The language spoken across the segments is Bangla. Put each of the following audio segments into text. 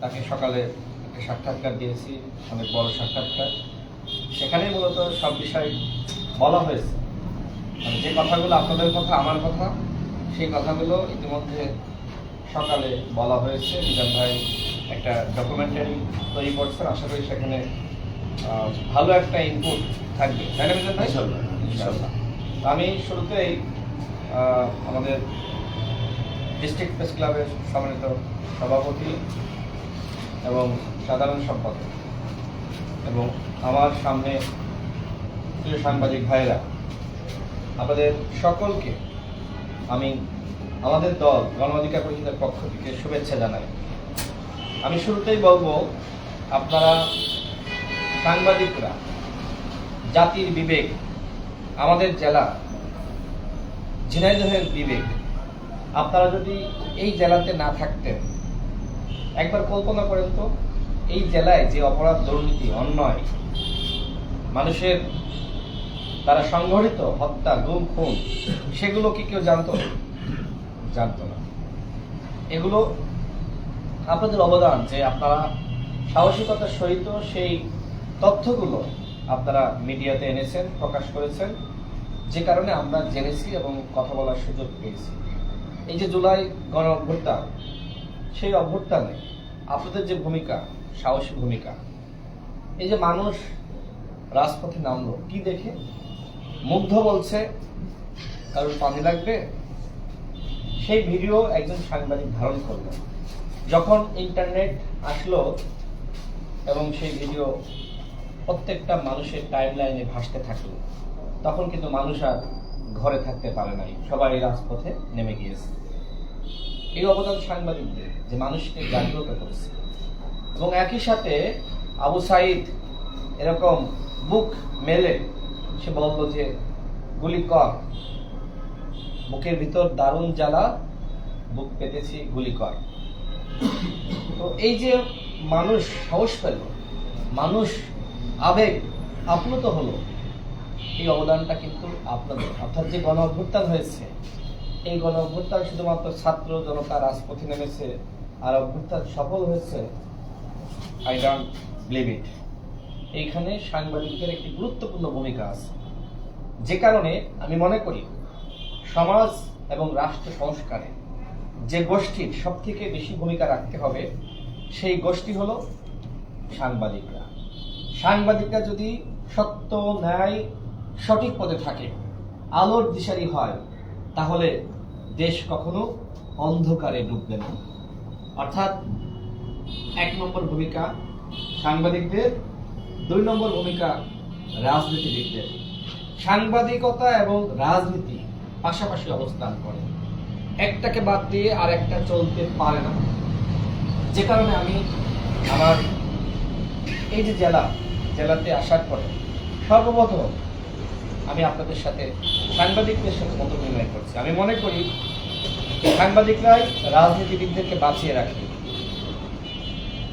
তাকে সকালে একটা সাক্ষাৎকার দিয়েছি অনেক বড় সাক্ষাৎকার। সেখানে মূলত সব বিষয় বলা হয়েছে। মানে যে কথাগুলো আপনাদের কথা আমার কথা সেই কথাগুলো ইতিমধ্যে সকালে বলা হয়েছে। মিজান ভাই একটা ডকুমেন্টারি তৈরি করছেন। আশা করি সেখানে ভালো একটা ইনপুট থাকবে। তাই না মিজান ভাই? ইনশাল্লাহ। আমি শুরুতেই আমাদের ডিস্ট্রিক্ট প্রেস ক্লাবের সম্মানিত সভাপতি এবং সাধারণ সম্পাদক। এবং আমার সামনে প্রিয় সাংবাদিক ভাইরা আপনাদের সকলকে আমি আমাদের দল গণ অধিকার পরিষদের পক্ষ থেকে শুভেচ্ছা জানাই। আমি শুরুতেই বলব, আপনারা সাংবাদিকরা, জাতির বিবেক, আমাদের জেলা, ঝিনাইদহের বিবেক, আপনারা যদি এই জেলাতে না থাকতেন একবার কল্পনা করেন তো, এই জেলায় যে অপরাধ, দুর্নীতি, অন্যায়, মানুষের তারা সংঘটিত হত্যা, গুম, খুন, সেগুলো কি কেউ জানতো? জানতো না। এগুলো আপনাদের অবদান যে আপনারা সাহসিকতার সহিত সেই তথ্যগুলো আপনারা মিডিয়াতে এনেছেন, প্রকাশ করেছেন, যে কারণে আমরা জেনেছি এবং কথা বলার সুযোগ পেয়েছি। এই যে জুলাই গণ অভ্যুত্থান সেই অভ্যুত্থানে আপনাদের যে ভূমিকা, সাহসী ভূমিকা, এই যে মানুষ রাজপথে নামলো, কি দেখে? মুগ্ধ বলছে, কারোর পানি লাগবে? সেই ভিডিও একজন সাংবাদিক ধারণ করলেন যখন ইন্টারনেট আসলো এবং সেই ভিডিও প্রত্যেকটা মানুষের টাইম লাইনে ভাসতে থাকল, তখন কিন্তু মানুষ আর ঘরে থাকতে পারে নাই। সবাই রাজপথে নেমে গিয়েছে। এই অবদান সাংবাদিকদের, যে মানুষকে জাগ্রত করেছে। এবং একই সাথে আবু সাইদ এরকম বুক মেলে, সে বলল যে, গুলি কর। বুকের ভিতর দারুণ জ্বালা, বুক পেতেছি, গুলি কর। তো এই যে মানুষ সাহস পেল, মানুষ আবেগ আপ্লুত হলো, এই অবদানটা কিন্তু আপনাদের, অর্থাৎ যে গণ অভ্যুত্থান হয়েছে এই গণ অভ্যুত্থান শুধুমাত্র ছাত্র জনতা রাজপথে নেমেছে, আর অভ্যুত্থান সফল হয়েছে। আই ডোন্ট বিলিভ ইট এইখানে সাংবাদিকদের একটি গুরুত্বপূর্ণ ভূমিকা আছে। যে কারণে আমি মনে করি, সমাজ এবং রাষ্ট্র সংস্কারে যে গোষ্ঠীর সব থেকে বেশি ভূমিকা রাখতে হবে, সেই গোষ্ঠী হলো সাংবাদিকরা। সাংবাদিকরা যদি সত্য, ন্যায়, সঠিক পদে থাকে, আলোর দিশারি হয় তাহলে দেশ কখনো অন্ধকারে ডুববে না। অর্থাৎ এক নম্বর ভূমিকা সাংবাদিকদের, দুই নম্বর ভূমিকা রাজনীতিবিদদের। সাংবাদিকতা এবং রাজনীতি পাশাপাশি অবস্থান করে। একটাকে বাদ দিয়ে আর একটা চলতে পারে না। যে কারণে আমি আমার এই যে জেলা, জেলাতে আসার পরে সর্বপ্রথম আমি আপনাদের সাথে সাংবাদিকদের সাথে মত বিনিময় করছি। আমি মনে করি সাংবাদিকরাই রাজনীতিবিদদেরকে বাঁচিয়ে রাখে।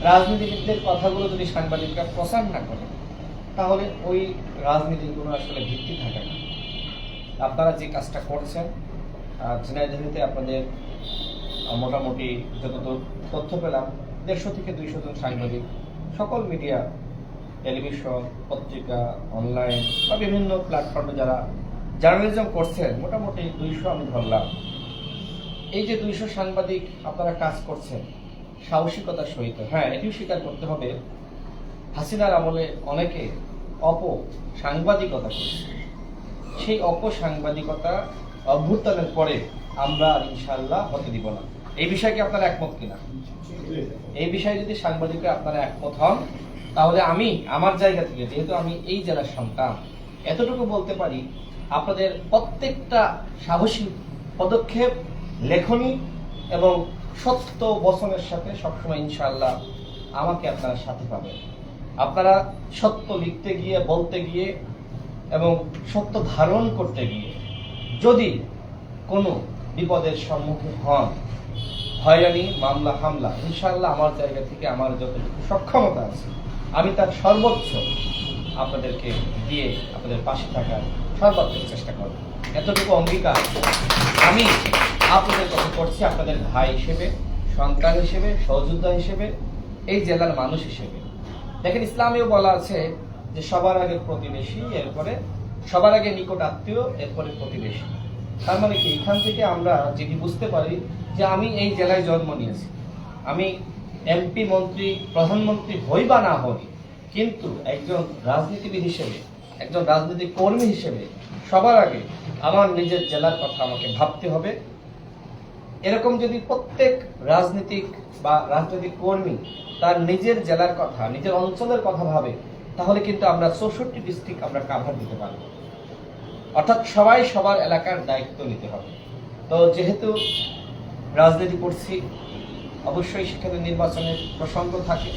রাজনীতিবিদদের কথাগুলো যদি সাংবাদিকরা প্রচার না করে, তাহলে ওই রাজনীতির কোনো আসলে ভিত্তি থাকে না। আপনারা যে কাজটা করছেন ঝিনাইদহেতে আপনাদের মোটামুটি যতদূর তথ্য পেলাম, দেড়শো থেকে দুইশো জন সাংবাদিক, সকল মিডিয়া টেলিভিশন পত্রিকা অনলাইন বা বিভিন্ন প্ল্যাটফর্মে যারা জার্নালিজম করছেন মোটামুটি দুইশো আমি ধরলাম। এই যে দুইশো সাংবাদিক আপনারা কাজ করছেন সাহসিকতার সহিত হ্যাঁ এটিও স্বীকার করতে হবে হাসিনার আমলে অনেকে অপ সাংবাদিকতা সেই অপসাংবাদিকতা অভ্যুত্থানের পরে আমরা ইনশাল্লাহ হতে দিব না। এই বিষয়ে কি আপনারা একমত কিনা? এই বিষয়ে যদি সাংবাদিকরা আপনারা একমত হন তাহলে আমি আমার জায়গা থেকে, যেহেতু আমি এই জেলার সন্তান, এতটুকু বলতে পারি, আপনাদের প্রত্যেকটা সাহসী পদক্ষেপ লেখনী এবং সত্য বচনের সাথে সবসময় ইনশাল্লাহ আমাকে আপনারা সাথে পাবেন। আপনারা সত্য লিখতে গিয়ে, বলতে গিয়ে এবং সত্য ধারণ করতে গিয়ে যদি কোনো বিপদের সম্মুখীন হন, হয়রানি, মামলা, হামলা ইনশাল্লাহ আমার জায়গা থেকে আমার যতটুকু সক্ষমতা আছে আমি তার সর্বোচ্চ আপনাদেরকে দিয়ে আপনাদের পাশে থাকার সর্বাত্মক চেষ্টা করব। এতটুকু অঙ্গীকার আমি আপনাদের কাছে করছি আপনাদের ভাই হিসেবে, সন্তান হিসেবে, সহযোদ্ধা হিসেবে, এই জেলার মানুষ হিসেবে। দেখেন, ইসলামেও বলা আছে যে সবার আগে প্রতিবেশী, এরপরে সবার আগে নিকট আত্মীয়, এরপরে প্রতিবেশী। তার মানে কি? এখান থেকে আমরা যদি বুঝতে পারি যে আমি এই জেলায় জন্ম নিয়েছি। আমি এমপি মন্ত্রী প্রধানমন্ত্রী হই বা না হই, কিন্তু একজন রাজনীতিবিদ হিসেবে, একজন রাজনৈতিক কর্মী হিসেবে সবার আগে আমার নিজের জেলার কথা আমাকে ভাবতে হবে। এরকম যদি প্রত্যেক রাজনীতিক বা রাজনৈতিক কর্মী তার নিজের জেলার কথা, নিজের অঞ্চলের কথা ভাবে, তাহলে কিন্তু আমরা চৌষট্টি ডিস্ট্রিক্ট আমরা কাভার দিতে পারব। অর্থাৎ সবাই সবার এলাকার দায়িত্ব নিতে হবে। তো যেহেতু রাজনীতি করছি অবশ্যই সেখানে নির্বাচনের প্রসঙ্গ থাকে,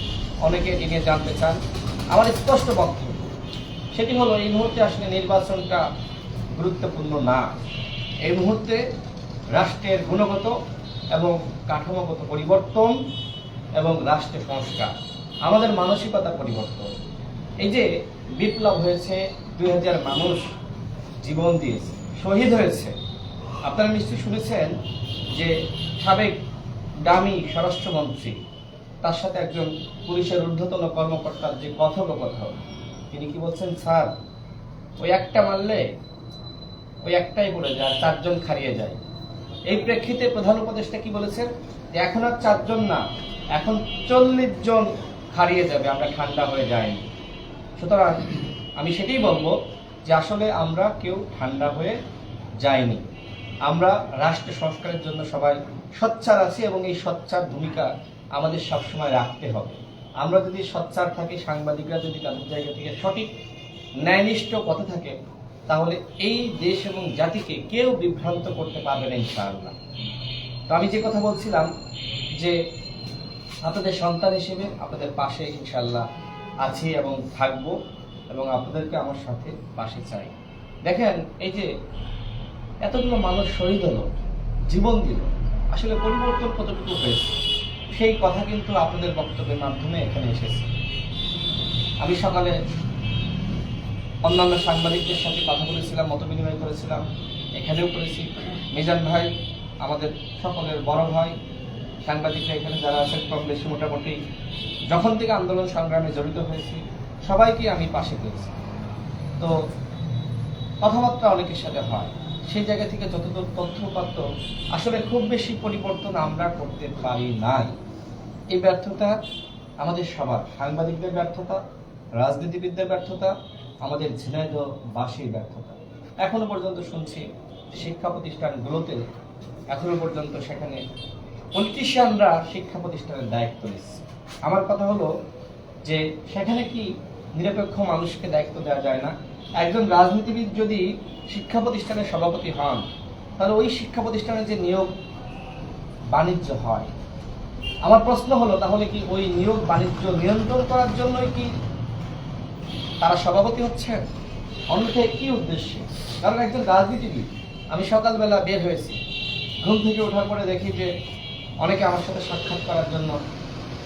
অনেকে এটি নিয়ে জানতে চান। আমার স্পষ্ট বক্তব্য, সেটি হলো এই মুহূর্তে আসলে নির্বাচনটা গুরুত্বপূর্ণ না। এই মুহূর্তে রাষ্ট্রের গুণগত এবং কাঠামোগত পরিবর্তন এবং রাষ্ট্রের সংস্কার, আমাদের মানসিকতা পরিবর্তন। এই যে বিপ্লব হয়েছে, দুই হাজার মানুষ জীবন দিয়েছে, শহীদ হয়েছে। আপনারা নিশ্চয়ই শুনেছেন যে সাবেক দামি স্বরাষ্ট্রমন্ত্রী, তার সাথে একজন পুলিশের ঊর্ধ্বতন কর্মকর্তার যে কথোপকথন, তিনি কি বলছেন, স্যার, ওই একটা মারলে ওই একটাই পড়ে যায় চারজন খারিয়ে যায়। এই প্রেক্ষিতে প্রধান উপদেষ্টা কি বলেছেন? যে এখন আর চারজন না, এখন চল্লিশ জন হারিয়ে যাবে, আমরা ঠান্ডা হয়ে যাইনি। সুতরাং আমি সেটাই বলব যে আসলে আমরা কেউ ঠান্ডা হয়ে যাইনি। আমরা রাষ্ট্র সংস্কারের জন্য সবাই সোচ্চার আছি এবং এই সোচ্চার ভূমিকা আমাদের সবসময় রাখতে হবে। আমরা যদি সোচ্চার থাকি, সাংবাদিকরা যদি তাদের জায়গা থেকে সঠিক ন্যায়নিষ্ঠ কথা থাকে, তাহলে এই দেশ এবং জাতিকে কেউ বিভ্রান্ত করতে পারবে না, ইনশাআল্লাহ। তো আমি যে কথা বলছিলাম যে আপনাদের সন্তান হিসেবে আপনাদের পাশে ইনশাল্লাহ আছি এবং থাকব এবং আপনাদেরকে আমার সাথে পাশে চাই। দেখেন, এই যে এতগুলো মানুষ শহীদ হলো, জীবন দিল। আসলে পরিবর্তন কতটুকু হয়েছে? সেই কথা কিন্তু আপনাদের বক্তব্যের মাধ্যমে এখানে এসেছে। আমি সকালে অন্যান্য সাংবাদিকদের সাথে কথা বলেছিলাম, মত বিনিময় করেছিলাম, এখানেও করেছি। মিজান ভাই, আমাদের সকলের বড় ভাই, সাংবাদিকরা এখানে যারা আছেন কম বেশি মোটামুটি, যখন থেকে আন্দোলন সংগ্রামে জড়িত হয়েছি সবাইকে আমি পাশে পেয়েছি। তো কথাবার্তা অনেকের সাথে হয়। সেই জায়গা থেকে যতদূর তথ্য উপাত্ত, আসলে খুব বেশি পরিবর্তন আমরা করতে পারি নাই। এই ব্যর্থতা আমাদের সবার, সাংবাদিকদের ব্যর্থতা, রাজনীতিবিদদের ব্যর্থতা, আমাদের ঝিনাইদহবাসীর ব্যর্থতা। এখনও পর্যন্ত শুনছি শিক্ষা প্রতিষ্ঠানগুলোতে এখনও পর্যন্ত সেখানে পলিটিশিয়ানরা শিক্ষা প্রতিষ্ঠানের দায়িত্ব নিচ্ছে। আমার কথা হলো যে সেখানে কি নিরপেক্ষ মানুষকে দায়িত্ব দেওয়া যায় না? একজন রাজনীতিবিদ যদি শিক্ষা প্রতিষ্ঠানের সভাপতি হন, তাহলে ওই শিক্ষা প্রতিষ্ঠানের যে নিয়োগ বাণিজ্য হয়। আমার প্রশ্ন হলো, তাহলে কি ওই নিয়োগ বাণিজ্য নিয়ন্ত্রণ করার জন্যই কি তারা সভাপতি হচ্ছেন অন্যথায় কি উদ্দেশ্যে? কারণ একজন রাজনীতিবিদ, আমি সকালবেলা বের হয়েছি। ঘুম থেকে ওঠার পরে দেখি যে অনেকে আমার সাথে সাক্ষাৎ করার জন্য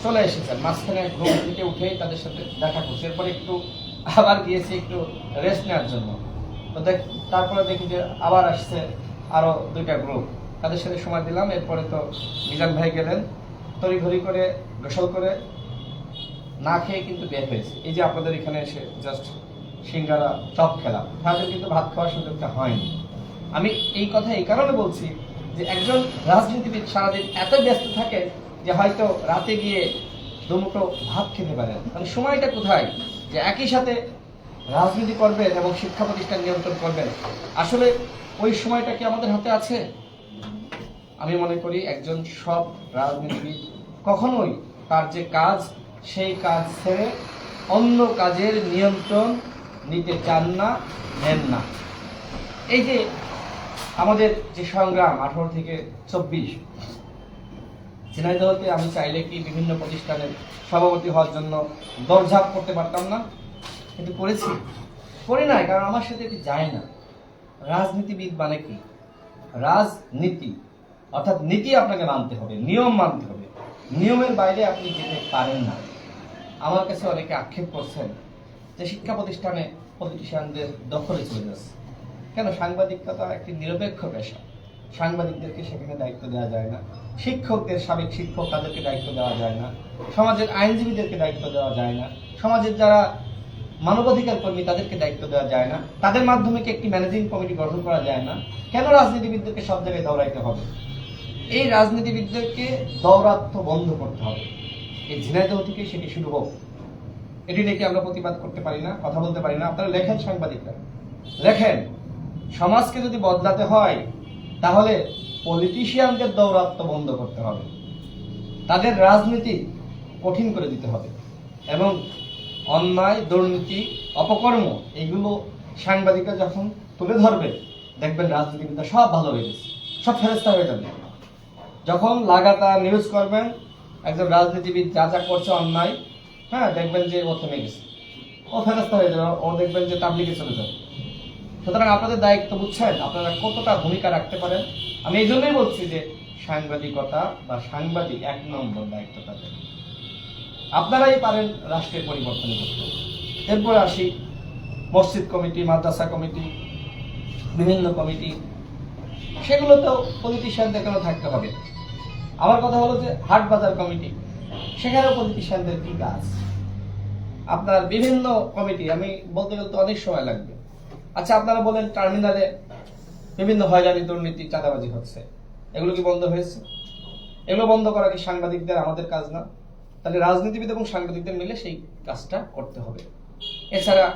চলে এসেছেন। মাঝখানে ঘুম থেকে উঠেই তাদের সাথে দেখা করছে। এরপরে একটু আবার গিয়েছি একটু রেস্ট নেওয়ার জন্য। তো দেখ, তারপরে দেখি যে আবার আসছে আরও দুইটা গ্রুপ তাদের সাথে সময় দিলাম, এরপরে তো মিজান ভাই গেলেন। তড়িঘড়ি করে, গোসল করে না খেয়ে কিন্তু বের হয়েছে। এই যে আপনাদের এখানে এসে জাস্ট সিঙ্গারা, চপ খেলা তাদের কিন্তু ভাত খাওয়ার সুযোগটা হয়নি। আমি এই কথা এই কারণে বলছি যে একজন রাজনীতিবিদ সারাদিন এত ব্যস্ত থাকে যে হয়তো রাতে গিয়ে দুমুটো ভাত খেতে পারেন। মানে সময়টা কোথায়? যে একই সাথে রাজনীতি করবেন এবং শিক্ষা প্রতিষ্ঠান নিয়ন্ত্রণ করবেন। আসলে ওই সময়টা কি আমাদের হাতে আছে? আমি মনে করি একজন সব রাজনীতিবিদ কখনোই তার যে কাজ, সেই কাজ ছেড়ে অন্য কাজের নিয়ন্ত্রণ নিতে চান না, নেন না। এই যে আমাদের যে সংগ্রাম, আঠারো থেকে চব্বিশ ঝিনাইদহতে আমি চাইলে কি বিভিন্ন প্রতিষ্ঠানের সভাপতি হওয়ার জন্য দরঝাপ করতে পারতাম না। কিন্তু করেছি। করি নাই, কারণ আমার সাথে এটি যায় না। রাজনীতিবিদ মানে কি? রাজনীতি, অর্থাৎ নীতি আপনাকে মানতে হবে, নিয়ম মানতে হবে। নিয়মের বাইরে আপনি যেতে পারেন না। আমার কাছে অনেকে আক্ষেপ করছেন যে শিক্ষা প্রতিষ্ঠানে পলিটিশিয়ানদের দখলে চলে যাচ্ছে। কেন? সাংবাদিকতা একটি নিরপেক্ষ পেশা। সাংবাদিকদেরকে সেখানে দায়িত্ব দেওয়া যায় না। শিক্ষকদের, সাবেক শিক্ষক তাদেরকে দায়িত্ব দেওয়া যায় না। সমাজের আইনজীবীদেরকে দায়িত্ব দেওয়া যায় না। সমাজের যারা মানবাধিকার কর্মী তাদেরকে দায়িত্ব দেওয়া যায় না। তাদের মাধ্যমে কি একটি ম্যানেজিং কমিটি গঠন করা যায় না? কেন রাজনীতিবিদদেরকে সব জায়গায় দৌড়াইতে হবে? এই রাজনীতিবিদদেরকে দৌরাত্ম বন্ধ করতে হবে। এই ঝিনাইদহ থেকে সেটি শুরু হোক। এটি নিয়ে আমরা প্রতিবাদ করতে পারি না, কথা বলতে পারি না? আপনারা লেখেন সাংবাদিকরা। লেখেন, সমাজকে যদি বদলাতে হয় তাহলে পলিটিশিয়ানদের দৌরাত্ম বন্ধ করতে হবে। তাদের রাজনীতি কঠিন করে দিতে হবে এবং অন্যায়, দুর্নীতি, অপকর্ম এগুলো সাংবাদিকরা যখন তুলে ধরবে, দেখবেন রাজনীতিবিদরা সব ভালো হয়ে গেছে, সব ফেরস্তা হয়ে যাবে। যখন লাগাতার নিউজ করবেন, একজন রাজনীতিবিদ যা যা করছে অন্যায় হ্যাঁ দেখবেন যে ও থেমে গেছে। ও ফেরস্তা হয়ে যাবে, ও দেখবেন যে তাবলিগে চলে যাবে। সুতরাং আপনাদের দায়িত্ব বুঝছেন? আপনারা কতটা ভূমিকা রাখতে পারেন? আমি এই জন্যই বলছি যে সাংবাদিকতা বা সাংবাদিক এক নম্বর দায়িত্ব তাদের। আপনারাই পারেন রাষ্ট্রের পরিবর্তন করতে এরপর আসি, মসজিদ কমিটি, মাদ্রাসা কমিটি, বিভিন্ন কমিটি। সেগুলোতেও পলিটিশিয়ানদের কেন থাকতে হবে। আমার কথা হলো যে হাট বাজার কমিটি, সেখানেও পলিটিশিয়ানদের কি কাজ? আপনার বিভিন্ন কমিটি, আমি বলতে গেলে তো অনেক সময় লাগবে। আচ্ছা আপনারা বলেন টার্মিনালে বিভিন্ন হয়রানি, দুর্নীতি, চাঁদাবাজি হচ্ছে। এগুলো কি বন্ধ হয়েছে? এগুলো বন্ধ করা কি সাংবাদিকদের আমাদের কাজ না? তাহলে রাজনীতিবিদ এবং সাংবাদিকদের মিলে সেই কাজটা করতে হবে। এছাড়া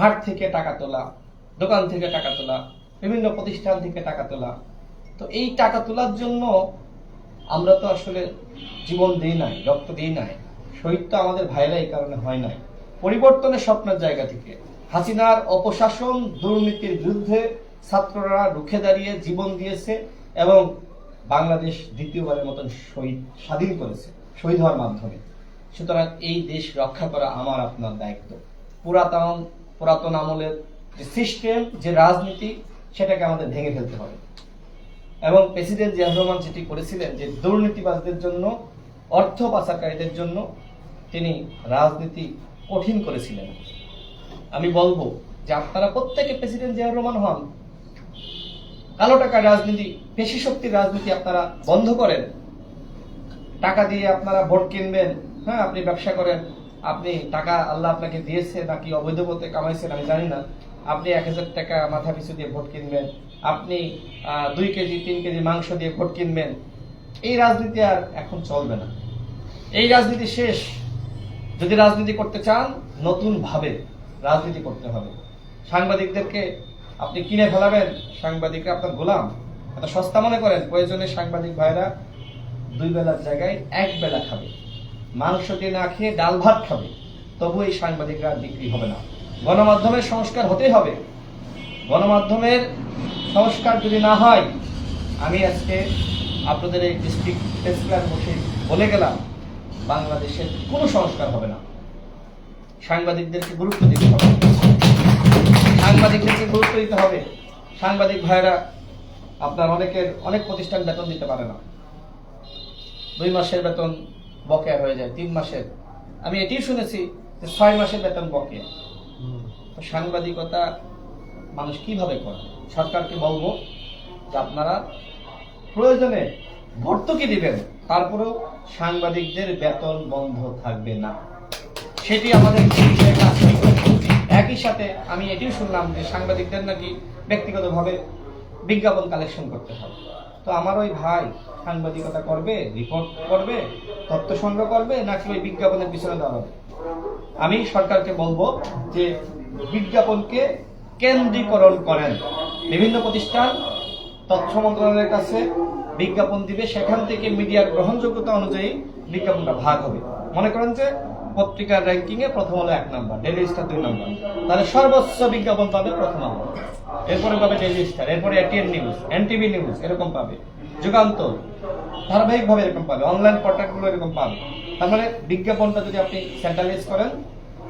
হাট থেকে টাকা তোলা, দোকান থেকে টাকা তোলা, বিভিন্ন প্রতিষ্ঠান থেকে টাকা তোলা, তো এই টাকা তোলার জন্য আমরা তো আসলে জীবন দিই নাই, রক্ত দিই নাই। শহীদ তো আমাদের ভাইরা এই কারণে হয় নাই। পরিবর্তনের স্বপ্নের জায়গা থেকে। হাসিনার অপশাসন দুর্নীতির বিরুদ্ধে ছাত্ররা রুখে দাঁড়িয়ে জীবন দিয়েছে এবং বাংলাদেশ দ্বিতীয়বারের মতন শহীদ, স্বাধীন করেছে, শহীদ হওয়ার মাধ্যমে। সুতরাং এই দেশ রক্ষা করা আমার, আপনার দায়িত্ব। পুরাতন পুরাতন আমলের যে সিস্টেম যে রাজনীতি, সেটাকে আমাদের ভেঙে ফেলতে হবে। এবং প্রেসিডেন্ট জিয়াউর রহমান যেটি করেছিলেন, যে দুর্নীতিবাজদের জন্য, অর্থ পাচারকারীদের জন্য, তিনি রাজনীতি কঠিন করেছিলেন। আমি বলব যে আপনারা প্রত্যেকে প্রেসিডেন্ট জিয়াউর রহমান হন। কালো টাকার রাজনীতি, পেশি শক্তির রাজনীতি আপনারা বন্ধ করেন। টাকা দিয়ে আপনারা ভোট কিনবেন হ্যাঁ আপনি ব্যবসা করেন, আপনি টাকা আল্লাহ আপনাকে দিয়েছে নাকি অবৈধ পথে কামাইছেন আমি জানি না। আপনি এক হাজার টাকা মাথা পিছু দিয়ে ভোট কিনবেন, আপনি দুই কেজি, তিন কেজি মাংস দিয়ে ভোট কিনবেন। এই রাজনীতি আর এখন চলবে না। এই রাজনীতি শেষ। যদি রাজনীতি করতে চান নতুন ভাবে রাজনীতি করতে হবে। সাংবাদিকদেরকে আপনি কিনে ফেলাবেন, সাংবাদিকরা আপনার গোলাম। এত সস্তা মনে করেন, প্রয়োজনে সাংবাদিক ভাইরা দুই বেলার জায়গায় এক বেলা খাবে। মাংস দিয়ে না খেয়ে ডাল ভাত খাবে। তবু এই সাংবাদিকরা বিক্রি হবে না। গণমাধ্যমের সংস্কার হতেই হবে। গণমাধ্যমের সংস্কার যদি না হয়, আমি আজকে আপনাদের এই ডিস্ট্রিক্ট প্রেস ক্লাব বসে বলে গেলাম, বাংলাদেশের কোনো সংস্কার হবে না। সাংবাদিকদেরকে গুরুত্ব দিতে হবে। সাংবাদিকদেরকে গুরুত্ব দিতে হবে। সাংবাদিক ভাইরা আপনার অনেকের অনেক প্রতিষ্ঠান বেতন দিতে পারে না। দুই মাসের বেতন বকেয়া হয়ে যায়, তিন মাসের। আমি এটি শুনেছি যে ছয় মাসের বেতন বকেয়া। সাংবাদিকতা মানুষ কীভাবে করে? সরকারকে বলব যে আপনারা প্রয়োজনে ভর্তুকি দিবেন, তারপরেও সাংবাদিকদের বেতন বন্ধ থাকবে না। সেটি আমাদের একই সাথে আমি এটিও শুনলাম যে সাংবাদিকদের নাকি ব্যক্তিগতভাবে বিজ্ঞাপন কালেকশন করতে হবে। তো আমার ওই ভাই সাংবাদিকতা করবে রিপোর্ট করবে, তথ্য সংগ্রহ করবে, নাকি ওই বিজ্ঞাপনের পিছনে দাঁড়াবে? আমি সরকারকে বলব যে বিজ্ঞাপনকে কেন্দ্রীকরণ করেন। বিভিন্ন প্রতিষ্ঠান তথ্য মন্ত্রণালয়ের কাছে বিজ্ঞাপন দিবে, সেখান থেকে মিডিয়ার গ্রহণযোগ্যতা অনুযায়ী বিজ্ঞাপনটা ভাগ হবে। মনে করেন যে পত্রিকার র্যাঙ্কিং এ প্রথম হলো এক নম্বর ডেলি স্টার দুই নম্বর। তাহলে সর্বোচ্চ বিজ্ঞাপন পাবে প্রথম আলো। এরপরে পাবে ডেলি স্টার এরপরে এটিএন নিউজ এনটিভি নিউজ এরকম পাবে। যুগান্তর, ধারাবাহিকভাবে এরকম পাবে অনলাইন পোর্টালগুলো এরকম পাবে। তার মানে বিজ্ঞাপনটা যদি আপনি সেন্ট্রালাইজ করেন,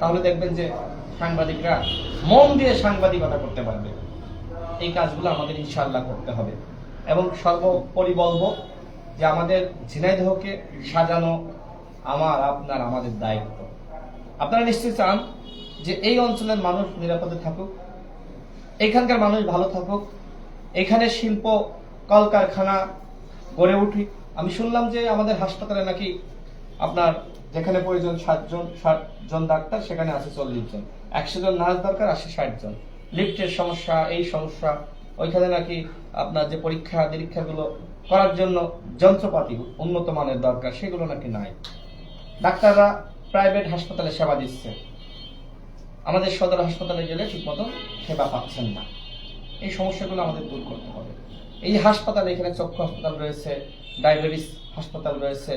তাহলে দেখবেন যে সাংবাদিকরা মন দিয়ে সাংবাদিকতা করতে পারবে। এই কাজগুলো আমাদের ইনশাআল্লাহ করতে হবে। এবং সর্বোপরি বলব যে আমাদের ঝিনাইদহকে সাজানো আমার, আপনার, আমাদের দায়িত্ব। আপনারা নিশ্চয়ই চান যে এই অঞ্চলের মানুষ নিরাপদে থাকুক, এখানকার মানুষ ভালো থাকুক, এখানে শিল্প, কলকারখানা গড়ে উঠি আমি শুনলাম যে আমাদের হাসপাতালে নাকি আপনার যেখানে প্রয়োজন সাতজন ষাট জন ডাক্তার, সেখানে আছে চল্লিশ জন। একশো জন নার্স দরকার আসে ষাট জন। লিফটের সমস্যা, এই সমস্যা, ওইখানে নাকি আপনার যে পরীক্ষা নিরীক্ষাগুলো করার জন্য যন্ত্রপাতি উন্নত মানের দরকার, সেগুলো নাকি নাই। ডাক্তাররা প্রাইভেট হাসপাতালে সেবা দিচ্ছে। আমাদের সদর হাসপাতালে গেলে ঠিকমতো সেবা পাচ্ছেন না। এই সমস্যাগুলো আমাদের দূর করতে হবে। এই হাসপাতালে এখানে চক্ষু হাসপাতাল রয়েছে, ডায়াবেটিস হাসপাতাল রয়েছে,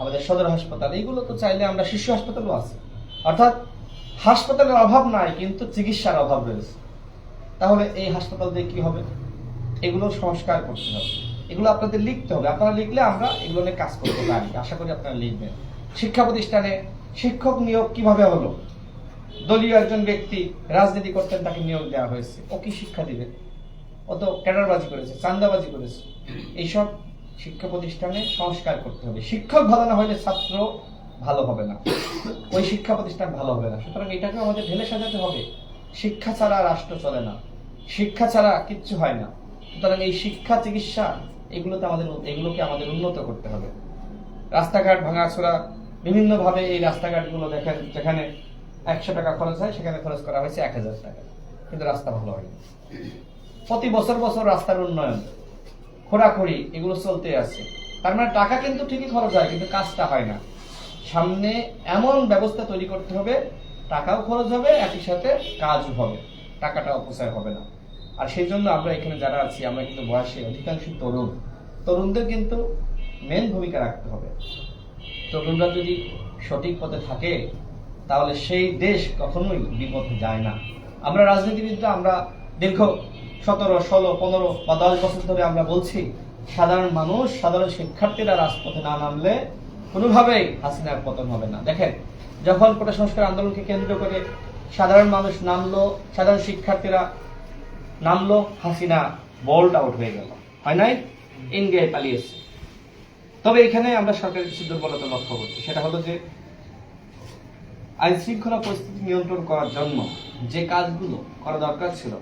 আমাদের সদর হাসপাতাল এইগুলো তো চাইলে আমরা শিশু হাসপাতালও আছে। অর্থাৎ হাসপাতালের অভাব নাই, কিন্তু চিকিৎসার অভাব রয়েছে। তাহলে এই হাসপাতাল দিয়ে কি হবে? এগুলো সংস্কার করতে হবে। এগুলো আপনাদের লিখতে হবে। আপনারা লিখলে আমরা এগুলো নিয়ে কাজ করতে পারি। আশা করি আপনারা লিখবেন। শিক্ষা প্রতিষ্ঠানে শিক্ষক নিয়োগ কীভাবে হলো? দলীয় একজন ব্যক্তি রাজনীতি করতেন, তাকে নিয়োগ দেওয়া হয়েছে। ও কি শিক্ষা দিবে? ও তো ক্যাডারবাজি করেছে, চান্দাবাজি করেছে। এইসব শিক্ষা প্রতিষ্ঠানে সংস্কার করতে হবে। শিক্ষক ভালো না হলে ছাত্র ভালো হবে না। ওই শিক্ষা প্রতিষ্ঠান ভালো হবে না। সুতরাং এটাকে আমাদের ঢেলে সাজাতে হবে। শিক্ষা ছাড়া রাষ্ট্র চলে না। শিক্ষা ছাড়া কিচ্ছু হয় না। সুতরাং এই শিক্ষা, চিকিৎসা, এগুলোতে আমাদের, এগুলোকে আমাদের উন্নত করতে হবে। রাস্তাঘাট, ভাঙাচোরা বিভিন্নভাবে এই রাস্তাঘাটগুলো দেখেন, যেখানে একশো টাকা খরচ হয়, সেখানে খরচ করা হয়েছে এক হাজার টাকা। কিন্তু রাস্তা ভালো হয়নি। প্রতি বছর বছর রাস্তার উন্নয়ন খোরাখড়ি এগুলো চলতে আছে। তার মানে টাকা কিন্তু ঠিকই খরচ হয়, কিন্তু কাজটা হয় না। সামনে এমন ব্যবস্থা তৈরি করতে হবে, টাকাও খরচ হবে, একই সাথে কাজও হবে। টাকাটা অপচয় হবে না। আর সেই জন্য আমরা এখানে যারা আছি, আমরা কিন্তু বয়সে অধিকাংশ তরুণ। তরুণদের কিন্তু মেন ভূমিকা রাখতে হবে। তরুণরা যদি সঠিক পথে থাকে, তাহলে সেই দেশ কখনোই বিপথে যায় না। আমরা রাজনীতিবিদরা আমরা দীর্ঘ সতেরো, ষোলো, পনেরো বা দশ বছর ধরে আমরা বলছি, সাধারণ মানুষ, সাধারণ শিক্ষার্থীরা রাজপথে না নামলে কোনোভাবেই হাসিনার পতন হবে না। দেখেন, যখন কোটা সংস্কার আন্দোলনকে কেন্দ্র করে সাধারণ মানুষ নামলো, সাধারণ শিক্ষার্থীরা নামলো, হাসিনা বোল্ড আউট হয়ে গেল। হয় নাই? ইন্ডিয়ায় পালিয়েছে। তবে এখানে আমরা সরকারের কিছু দুর্বলতা লক্ষ্য করছি। সেটা হলো যে আইন শৃঙ্খলা পরিস্থিতি নিয়ন্ত্রণ করার জন্য যে কাজগুলো করা দরকার ছিল,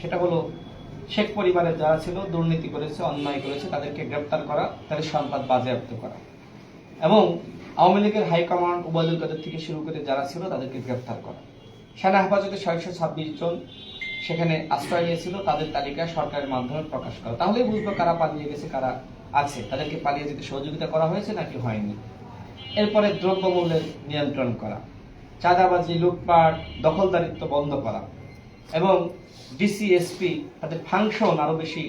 সেটা হলো শেখ পরিবারের যারা ছিল, দুর্নীতি করেছে, অন্যায় করেছে, তাদেরকে গ্রেপ্তার করা, তাদের সম্পদ বাজেয়াপ্ত করা। এবং আওয়ামী লীগের হাইকমান্ড উবায়দুল কাদের থেকে শুরু করে যারা ছিল, তাদেরকে গ্রেপ্তার করা। সেনা হেফাজতে ছয়শো ছাব্বিশ জন সেখানে আশ্রয় নিয়েছিল, তাদের তালিকা সরকারের মাধ্যমে প্রকাশ করা। তাহলেই বুঝব কারা পালিয়ে গেছে, কারা আছে, তাদেরকে পালিয়ে যেতে সহযোগিতা করা হয়েছে নাকি হয়নি? এরপরে দ্রব্যমূল্যের নিয়ন্ত্রণ করা, চাঁদাবাজি, লুটপাট, দখলদারিত্ব বন্ধ করা এবং ডিসি এসপি তাদের ফাংশন আরও বেশি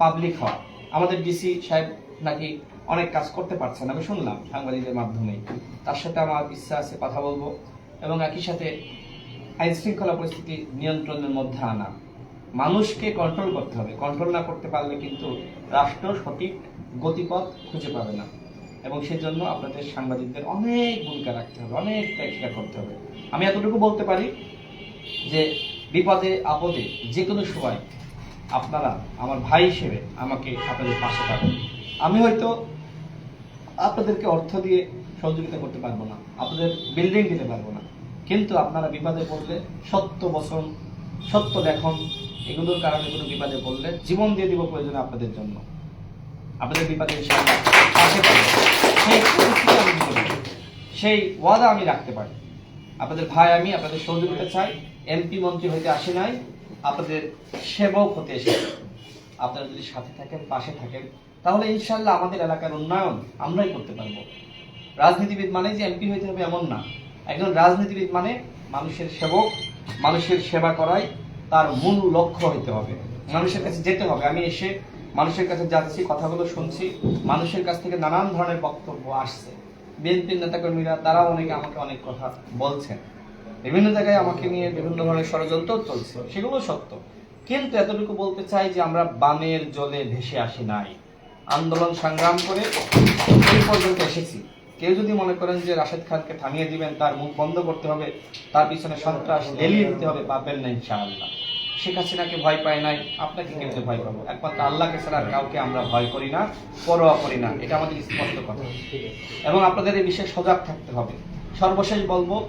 পাবলিক হওয়া। আমাদের ডিসি সাহেব নাকি অনেক কাজ করতে পারছেন আমি শুনলাম সাংবাদিকদের মাধ্যমে। তার সাথে আমার ইচ্ছা আছে কথা বলব এবং একই সাথে আইন শৃঙ্খলা পরিস্থিতি নিয়ন্ত্রণের মধ্যে আনা। মানুষকে কন্ট্রোল করতে হবে। কন্ট্রোল না করতে পারলে কিন্তু রাষ্ট্র সঠিক গতিপথ খুঁজে পাবে না। এবং সেজন্য আপনাদের সাংবাদিকদের অনেক ভূমিকা রাখতে হবে, অনেক স্বীকার করতে হবে। আমি এতটুকু বলতে পারি যে বিপদে, আপদে যে কোনো সময় আপনারা আমার ভাই হিসেবে আমাকে আপনাদের পাশে পাবেন আমি হয়তো আপনাদেরকে অর্থ দিয়ে সহযোগিতা করতে পারব না, আপনাদের বিল্ডিং দিতে পারব না। কিন্তু আপনারা বিপদে পড়লে, সত্য বসন সত্য দেখন এগুলোর কারণে কোনো বিপদে পড়লে জীবন দিয়ে দিব প্রয়োজনে আপনাদের জন্য। আপনাদের বিপদে পাশে। সেই। সেই ওয়াদা আমি রাখতে পারি। আপনাদের ভাই আমি, আপনাদের সহযোগিতা চাই। এমপি মন্ত্রী হইতে আসি নাই। আপনাদের সেবক হতে এসেছি আপনারা যদি সাথে থাকেন, পাশে থাকেন, তাহলে ইনশাল্লাহ আমাদের এলাকার উন্নয়ন আমরাই করতে পারব। রাজনীতিবিদ মানে যে এমপি হইতে হবে এমন না। একজন রাজনীতিবিদ মানে মানুষের সেবক, মানুষের সেবা করাই তার মূল লক্ষ্য হইতে হবে। মানুষের কাছে যেতে হবে। আমি এসে মানুষের কাছে যাচ্ছি, কথাগুলো শুনছি, মানুষের কাছ থেকে নানান ধরনের বক্তব্য আসছে। বিএনপির নেতাকর্মীরা, তারাও অনেকে আমাকে অনেক কথা বলছেন। বিভিন্ন জায়গায় আমাকে নিয়ে বিভিন্ন ধরনের ষড়যন্ত্র চলছে, সেগুলো সত্য। কিন্তু এতটুকু বলতে চাই যে আমরা বানের জলে ভেসে আসি নাই। আন্দোলন সংগ্রাম করে এই পর্যন্ত এসেছি। কেউ যদি মনে করেন যে রাশেদ খানকে থামিয়ে দিবেন, তার মুখ বন্ধ করতে হবে, তার পিছনে সন্ত্রাস দিতে হবে পাবেন না ইনশাআল্লাহ। শেখ হাসিনাকে ভয় পায় নাই, আপনাকে কেমনে ভয় পাবো? একমাত্র আল্লাহকে ছাড়া কাউকে আমরা ভয় করি না, পরোয়া করি না। এটা আমাদের স্পষ্ট কথা। এবং আপনাদের এই বিষয়ে সজাগ থাকতে হবে। সর্বশেষ বলব,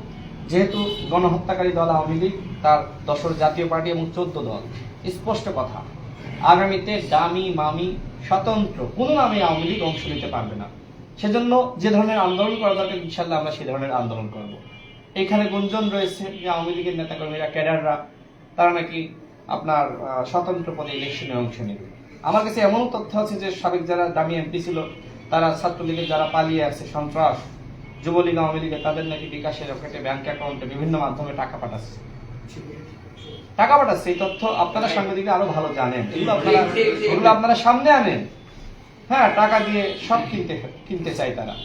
যেহেতু গণহত্যাকারী দল আওয়ামী লীগ, তার দশর জাতীয় পার্টি এবং চোদ্দ দল। স্পষ্ট কথা, আগামীতে দামি, মামি, স্বতন্ত্র, কোনো নামে আওয়ামী লীগ অংশ নিতে পারবে না। সেজন্য যে ধরনের আন্দোলন করা দরকার ইনশাল্লাহ আমরা সেই ধরনের আন্দোলন করব। এখানে গুঞ্জন রয়েছে যে আওয়ামী লীগের নেতাকর্মীরা, ক্যাডাররা তারা নাকি আপনার স্বতন্ত্র পদে ইলেকশনে অংশ নেবে। আমার কাছে এমন তথ্য আছে যে সাবেক যারা দামি এমপি ছিল, তারা ছাত্রলীগের যারা পালিয়ে আছে সন্ত্রাস, যুবলীগ, আওয়ামী লীগের, তাদের নাকি বিকাশে রকেটে ব্যাংক অ্যাকাউন্টে বিভিন্ন মাধ্যমে টাকা পাঠাচ্ছে। টাকা পাঠাচ্ছে, এই তথ্য আপনারা সাংবাদিকরা আরও ভালো জানেন। এগুলো আপনারা সামনে আনেন। হ্যাঁ টাকা দিয়ে সব কিনতে কিনতে চাই তারা।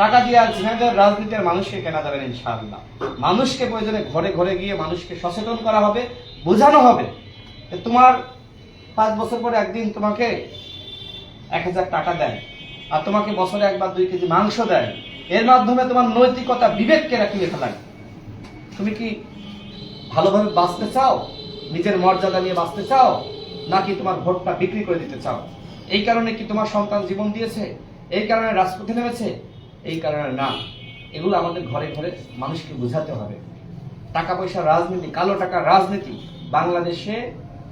টাকা দিয়ে আর ঝিনাইদহের রাজনীতির মানুষকে কেনা যাবে না, ইনশাআল্লাহ। মানুষকে প্রয়োজনে ঘরে ঘরে গিয়ে মানুষকে সচেতন করা হবে। বোঝানো হবে তোমার পাঁচ বছর পরে একদিন তোমাকে এক হাজার টাকা দেয় আর তোমাকে বছরে একবার দুই কেজি মাংস দেয়। এর মাধ্যমে তোমার নৈতিকতা বিবেককে রাখিয়ে ফেলায় তুমি কি ভালোভাবে বাঁচতে চাও? নিজের মর্যাদা নিয়ে বাঁচতে চাও? নাকি তোমার ভোটটা বিক্রি করে দিতে চাও? এই কারণে কি তোমার সন্তান জীবন দিয়েছে? এই কারণে রাজপথে নেমেছে? এই কারণে না। এগুলো আমাদের ঘরে ঘরে মানুষকে বোঝাতে হবে। টাকা পয়সার রাজনীতি, কালো টাকা, রাজনীতি বাংলাদেশে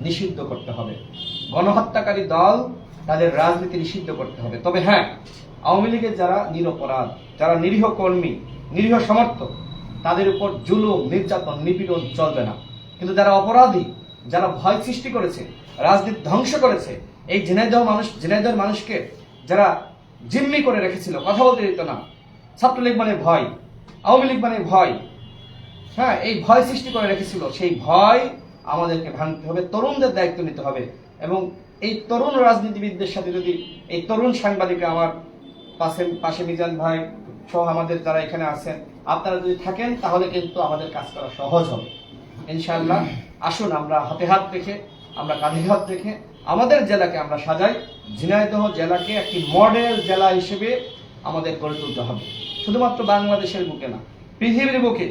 নিষিদ্ধ করতে হবে। গণহত্যাকারী দল তাদের রাজনীতি নিষিদ্ধ করতে হবে। তবে হ্যাঁ আওয়ামী লীগের যারা নিরপরাধ, যারা নিরীহ কর্মী, নিরীহ সমর্থক, তাদের উপর জুলুম, নির্যাতন, নিপীড়ন চলবে না। কিন্তু যারা অপরাধী, যারা ভয় সৃষ্টি করেছে, রাজনীতি ধ্বংস করেছে, এই ঝিনাইদহ মানুষ, ঝিনাইদহের মানুষকে যারা জিম্মি করে রেখেছিল, কথা বলতে দিত না। ছাত্রলীগ মানে ভয়, আওয়ামী লীগ মানে ভয়। হ্যাঁ এই ভয় সৃষ্টি করে রেখেছিল, সেই ভয় আমাদেরকে ভাঙতে হবে, তরুণদের দায়িত্ব নিতে হবে। এবং এই তরুণ রাজনীতিবিদদের সাথে যদি এই তরুণ সাংবাদিকরা আমার পাশে পাশে মিজান ভাই সহ আমাদের যারা এখানে আছেন, আপনারা যদি থাকেন, তাহলে কিন্তু আমাদের কাজ করা সহজ হবে। ইনশাআল্লাহ, আসুন আমরা হাতে হাত রেখে, আমরা কাঁধে হাত রেখে আমাদের জেলাকে আমরা সাজাই। ঝিনাইদহ জেলাকে একটি মডেল জেলা হিসেবে আমাদের গড়ে তুলতে হবে। শুধুমাত্র বাংলাদেশের বুকে না, পৃথিবীর বুকে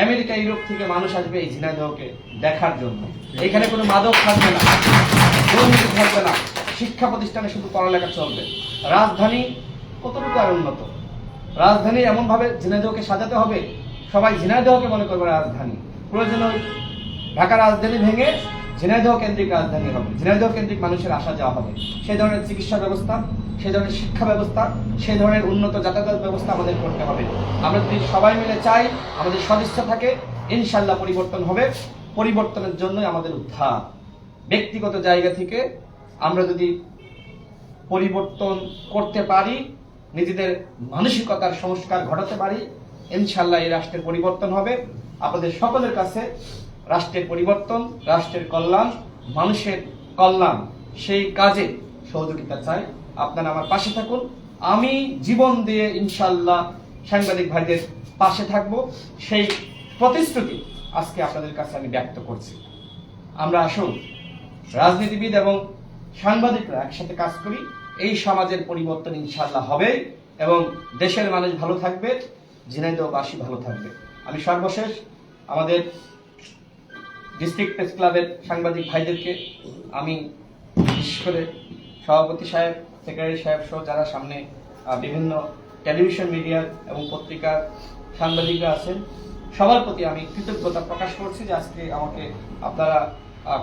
আমেরিকা, ইউরোপ থেকে মানুষ আসবে এই ঝিনাইদহকে দেখার জন্য। এখানে কোনো মাদক থাকবে না, দুর্নীতি থাকবে না, শিক্ষা প্রতিষ্ঠানে শুধু পড়ালেখা চলবে। রাজধানী কতটুকু আর উন্নত? রাজধানী এমনভাবে ঝিনাইদহকে সাজাতে হবে? সবাই ঝিনাইদহকে মনে করবে রাজধানী। প্রয়োজন ঢাকা রাজধানী ভেঙে ঝিনাইদহ কেন্দ্রিক রাজধানী হবে। ঝিনাইদহ কেন্দ্রিক মানুষের আসা যাওয়া হবে। সেই ধরনের চিকিৎসা ব্যবস্থা সেই ধরনের শিক্ষা ব্যবস্থা সেই ধরনের উন্নত যাতায়াত ব্যবস্থা আমাদের করতে হবে। আমরা যদি সবাই মিলে চাই, আমাদের সদিচ্ছা থাকে ইনশাল্লাহ পরিবর্তন হবে। পরিবর্তনের জন্যই আমাদের উদ্ধার। ব্যক্তিগত জায়গা থেকে আমরা যদি পরিবর্তন করতে পারি, নিজেদের মানসিকতার সংস্কার ঘটাতে পারি ইনশাল্লাহ এই রাষ্ট্রের পরিবর্তন হবে। আপনাদের সকলের কাছে রাষ্ট্রের পরিবর্তন, রাষ্ট্রের কল্যাণ, মানুষের কল্যাণ, সেই কাজে সহযোগিতা চাই। আপনারা আমার পাশে থাকুন। আমি জীবন দিয়ে ইনশাল্লাহ সাংবাদিক ভাইদের পাশে থাকব। সেই প্রতিশ্রুতি আজকে আপনাদের কাছে আমি ব্যক্ত করছি। আমরা আসুন, রাজনীতিবিদ এবং সাংবাদিকরা একসাথে কাজ করি। এই সমাজের পরিবর্তন ইনশাল্লাহ হবে এবং দেশের মানুষ ভালো থাকবে ঝিনাইদহবাসী ভালো থাকবে। আমি সর্বশেষ আমাদের ডিস্ট্রিক্ট প্রেস ক্লাবের সাংবাদিক ভাইদেরকে, আমি বিশেষ করে সভাপতি সাহেব সেক্রেটারি সাহেব সহ যারা সামনে বিভিন্ন টেলিভিশন মিডিয়ার এবং পত্রিকার সাংবাদিকরা আছেন, সবার প্রতি আমি কৃতজ্ঞতা প্রকাশ করছি যে আজকে আমাকে আপনারা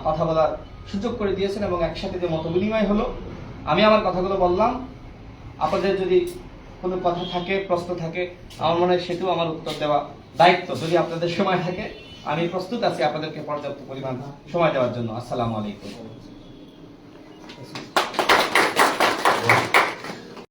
কথা বলার সুযোগ করে দিয়েছেন এবং একসাথে যে মত বিনিময় হলো, আমি আমার কথাগুলো বললাম। আপনাদের যদি কোনো কথা থাকে, প্রশ্ন থাকে, আমার মনে হয় সেটাও আমার উত্তর দেওয়া দায়িত্ব। যদি আপনাদের সময় থাকে আমি প্রস্তুত আছি আপনাদেরকে পর্যাপ্ত পরিমাণ সময় দেওয়ার জন্য। আসসালামু আলাইকুম।